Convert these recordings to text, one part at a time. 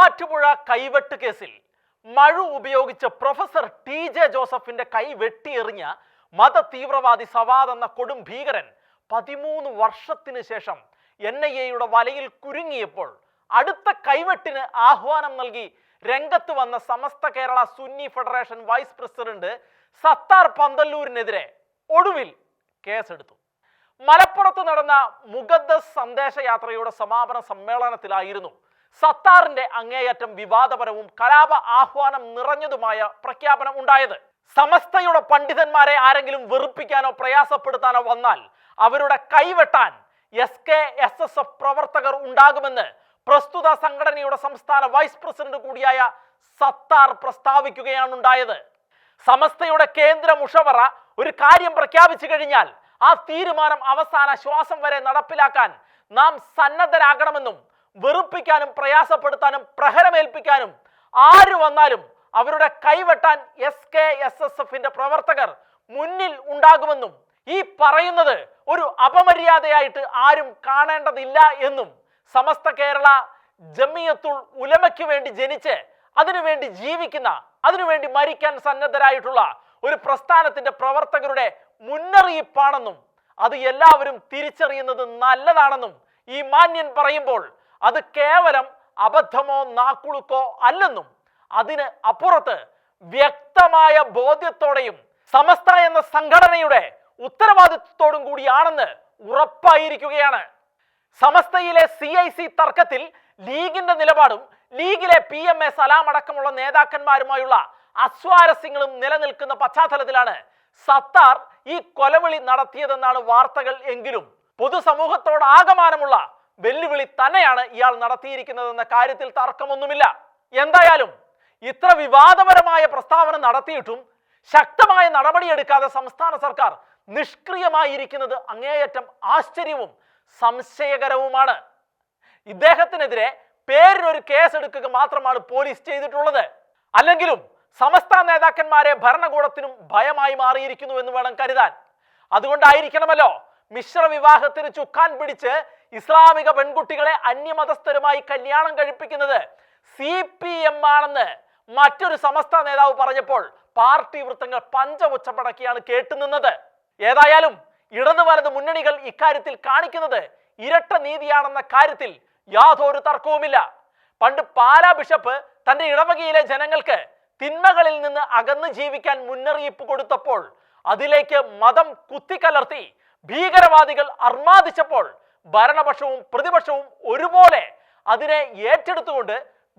മൂവാറ്റുപുഴ കൈവെട്ട് കേസിൽ മഴു ഉപയോഗിച്ച് professor T J ജോസഫിന്റെ കൈ വെട്ടിയെറിഞ്ഞ മത തീവ്രവാദി സവാദ് എന്ന കൊടും ഭീകരൻ പതിമൂന്ന് വർഷത്തിന് ശേഷം എൻ ഐ എയുടെ വലയിൽ കുരുങ്ങിയപ്പോൾ അടുത്ത കൈവെട്ടിന് ആഹ്വാനം നൽകി രംഗത്ത് വന്ന Samastha Kerala Sunni Federation vice president Sathar പന്തല്ലൂരിനെതിരെ ഒടുവിൽ കേസെടുത്തു. മലപ്പുറത്ത് നടന്ന മുഖദ്ദസ് സന്ദേശയാത്രയുടെ സമാപന സമ്മേളനത്തിലായിരുന്നു സത്താറിന്റെ അങ്ങേയറ്റം വിവാദപരവും കലാപ ആഹ്വാനം നിറഞ്ഞതുമായ പ്രഖ്യാപനം ഉണ്ടായത്. സമസ്തയുടെ പണ്ഡിതന്മാരെ ആരെങ്കിലും വെറുപ്പിക്കാനോ പ്രയാസപ്പെടുത്താനോ വന്നാൽ അവരുടെ കൈവെട്ടാൻ S K S S F പ്രവർത്തകർ ഉണ്ടാകുമെന്ന് പ്രസ്തുത സംഘടനയുടെ സംസ്ഥാന വൈസ് പ്രസിഡന്റ് കൂടിയായ സത്താർ പ്രസ്താവിക്കുകയാണ് ഉണ്ടായത് സമസ്തയുടെ കേന്ദ്ര മുഷവറ ഒരു കാര്യം പ്രഖ്യാപിച്ചു കഴിഞ്ഞാൽ ആ തീരുമാനം അവസാന ശ്വാസം വരെ നടപ്പിലാക്കാൻ നാം സന്നദ്ധരാകണമെന്നും വെറുപ്പിക്കാനും പ്രയാസപ്പെടുത്താനും പ്രഹരമേൽപ്പിക്കാനും ആര് വന്നാലും അവരുടെ കൈവെട്ടാൻ എസ് കെ എസ് എസ് എഫിന്റെ പ്രവർത്തകർ മുന്നിൽ ഉണ്ടാകുമെന്നും ഈ പറയുന്നത് ഒരു അപമര്യാദയായിട്ട് ആരും കാണേണ്ടതില്ല എന്നും സമസ്ത കേരള ജമിയത്തുൾ ഉലമയ്ക്ക് വേണ്ടി ജനിച്ച് അതിനുവേണ്ടി ജീവിക്കുന്ന അതിനുവേണ്ടി മരിക്കാൻ സന്നദ്ധരായിട്ടുള്ള ഒരു പ്രസ്ഥാനത്തിന്റെ പ്രവർത്തകരുടെ മുന്നറിയിപ്പാണെന്നും അത് എല്ലാവരും തിരിച്ചറിയുന്നത് നല്ലതാണെന്നും ഈ മാന്യൻ പറയുമ്പോൾ അത് കേവലം അബദ്ധമോ നാക്കുളുക്കോ അല്ലെന്നും അതിന് അപ്പുറത്ത് വ്യക്തമായ ബോധ്യത്തോടെയും സമസ്ത എന്ന സംഘടനയുടെ ഉത്തരവാദിത്വത്തോടും കൂടിയാണെന്ന് ഉറപ്പായിരിക്കുകയാണ്. സമസ്തയിലെ സി ഐ സി തർക്കത്തിൽ ലീഗിന്റെ നിലപാടും ലീഗിലെ പി എം എ സലാം അടക്കമുള്ള നേതാക്കന്മാരുമായുള്ള അസ്വാരസ്യങ്ങളും നിലനിൽക്കുന്ന പശ്ചാത്തലത്തിലാണ് സത്താർ ഈ കൊലവിളി നടത്തിയതെന്നാണ് വാർത്തകൾ എങ്കിലും. പൊതുസമൂഹത്തോട് ആകമാനമുള്ള വെല്ലുവിളി തന്നെയാണ് ഇയാൾ നടത്തിയിരിക്കുന്നതെന്ന കാര്യത്തിൽ തർക്കമൊന്നുമില്ല. എന്തായാലും ഇത്ര വിവാദപരമായ പ്രസ്താവന നടത്തിയിട്ടും ശക്തമായ നടപടിയെടുക്കാതെ സംസ്ഥാന സർക്കാർ നിഷ്ക്രിയമായിരിക്കുന്നത് അങ്ങേയറ്റം ആശ്ചര്യവും സംശയകരവുമാണ്. ഇദ്ദേഹത്തിനെതിരെ പേരിനൊരു കേസ് എടുക്കുക മാത്രമാണ് പോലീസ് ചെയ്തിട്ടുള്ളത്. അല്ലെങ്കിലും സമസ്ത നേതാക്കന്മാരെ ഭരണകൂടത്തിനും ഭയമായി മാറിയിരിക്കുന്നു എന്ന് വേണം കരുതാൻ. അതുകൊണ്ടായിരിക്കണമല്ലോ മിശ്ര വിവാഹത്തിന് ചുക്കാൻ പിടിച്ച് ഇസ്ലാമിക പെൺകുട്ടികളെ അന്യമതസ്ഥരുമായി കല്യാണം കഴിപ്പിക്കുന്നത് സി പി എം ആണെന്ന് മറ്റൊരു സമസ്ത നേതാവ് പറഞ്ഞപ്പോൾ പാർട്ടി വൃത്തങ്ങൾ പഞ്ചപുച്ഛപ്പടക്കിയാണ് കേട്ടുനിന്നത് ഏതായാലും ഇടതു വലത് മുന്നണികൾ ഇക്കാര്യത്തിൽ കാണിക്കുന്നത് ഇരട്ട നീതിയാണെന്ന കാര്യത്തിൽ യാതൊരു തർക്കവുമില്ല. പണ്ട് പാലാ ബിഷപ്പ് തന്റെ ഇടവകയിലെ ജനങ്ങൾക്ക് തിന്മകളിൽ നിന്ന് അകന്നു ജീവിക്കാൻ മുന്നറിയിപ്പ് കൊടുത്തപ്പോൾ അതിലേക്ക് മതം കുത്തിക്കലർത്തി ഭീകരവാദികൾ അർമാദിച്ചപ്പോൾ ഭരണപക്ഷവും പ്രതിപക്ഷവും ഒരുപോലെ അതിനെ ഏറ്റെടുത്തുകൊണ്ട്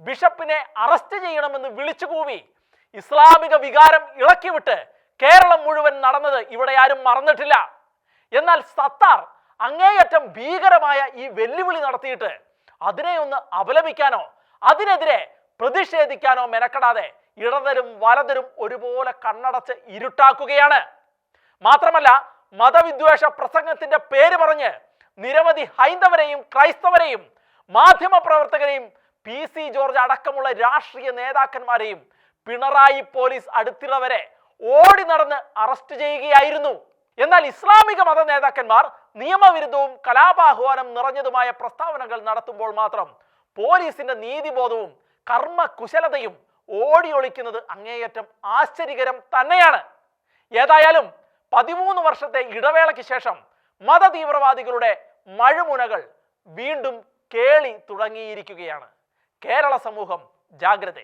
ബിഷപ്പിനെ അറസ്റ്റ് ചെയ്യണമെന്ന് വിളിച്ചു ഇസ്ലാമിക വികാരം ഇളക്കിവിട്ട് കേരളം മുഴുവൻ നടന്നത് ഇവിടെ ആരും മറന്നിട്ടില്ല. എന്നാൽ സത്താർ അങ്ങേയറ്റം ഭീകരമായ ഈ വെല്ലുവിളി നടത്തിയിട്ട് അതിനെ ഒന്ന് അപലപിക്കാനോ അതിനെതിരെ പ്രതിഷേധിക്കാനോ മെനക്കെടാതെ ഇടതരും വലതരും ഒരുപോലെ കണ്ണടച്ച് ഇരുട്ടാക്കുകയാണ്. മാത്രമല്ല മതവിദ്വേഷ പ്രസംഗത്തിന്റെ പേര് പറഞ്ഞ് നിരവധി ഹൈന്ദവരെയും ക്രൈസ്തവരെയും മാധ്യമ പ്രവർത്തകരെയും പി സി ജോർജ് അടക്കമുള്ള രാഷ്ട്രീയ നേതാക്കന്മാരെയും പിണറായി പോലീസ് അടുത്തിട ഓടി നടന്ന് അറസ്റ്റ് ചെയ്യുകയായിരുന്നു. എന്നാൽ ഇസ്ലാമിക മത നേതാക്കന്മാർ നിയമവിരുദ്ധവും കലാപാഹ്വാനം നിറഞ്ഞതുമായ പ്രസ്താവനകൾ നടത്തുമ്പോൾ മാത്രം പോലീസിന്റെ നീതിബോധവും കർമ്മ കുശലതയും ഓടി അങ്ങേയറ്റം ആശ്ചര്യകരം തന്നെയാണ്. ഏതായാലും പതിമൂന്ന് വർഷത്തെ ഇടവേളയ്ക്ക് ശേഷം മതതീവ്രവാദികളുടെ മഴുമുനകൾ വീണ്ടും കേളി തുടങ്ങിയിരിക്കുകയാണ്. കേരള സമൂഹം ജാഗ്രത